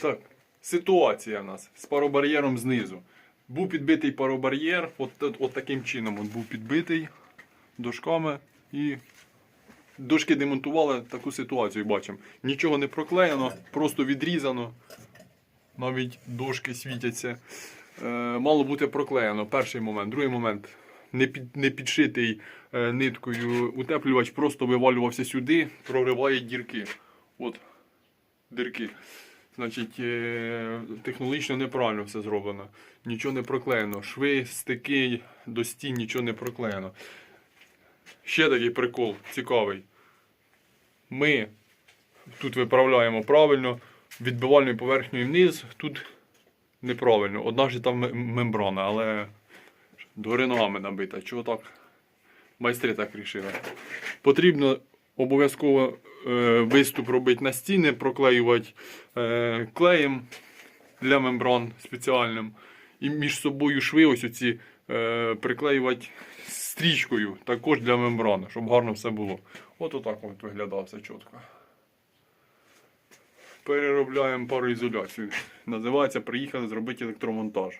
Так, ситуація в нас з паробар'єром знизу. Був підбитий паробар'єр, от, от, от таким чином він був підбитий дошками і дошки демонтували таку ситуацію, бачимо. Нічого не проклеєно, просто відрізано. Навіть дошки світяться. Е, мало бути проклеєно. Перший момент. Другий момент. Не, під, не підшитий е, ниткою утеплювач просто вивалювався сюди, прориває дірки. От дірки. Значить, е, технологічно неправильно все зроблено. Нічого не проклеєно. Шви, стики до стін, нічого не проклеєно. Ще такий прикол цікавий. Ми тут виправляємо правильно, відбивальною поверхнею вниз, тут неправильно. Одна ж там мембрана, але догори ногами набита. Чого так? Майстри так рішили. Потрібно обов'язково виступ робити на стіни, проклеювати е, клеєм для мембран спеціальним. І між собою шви ось оці е, приклеювати стрічкою, також для мембрани, щоб гарно все було. От отак от виглядає все чітко. Переробляємо пароізоляцію. Називається Приїхали зробити електромонтаж.